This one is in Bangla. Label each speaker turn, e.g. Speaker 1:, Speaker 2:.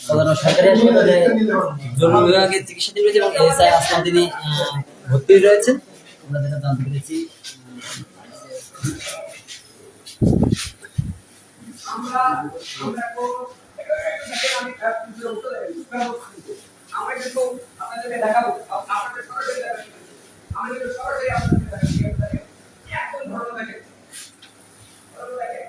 Speaker 1: সাধারণ সরকারি হাসপাতালে বিভাগে চিকিৎসা রয়েছে এবং তিনি ভর্তি রয়েছেন আমরা যেটা জানতে পেরেছি
Speaker 2: আমরা কিন্তু আপনাদেরকে দেখাবো আমি তো সরাসরি আপনাকে এখন ভালো লাগে। ভালো লাগে।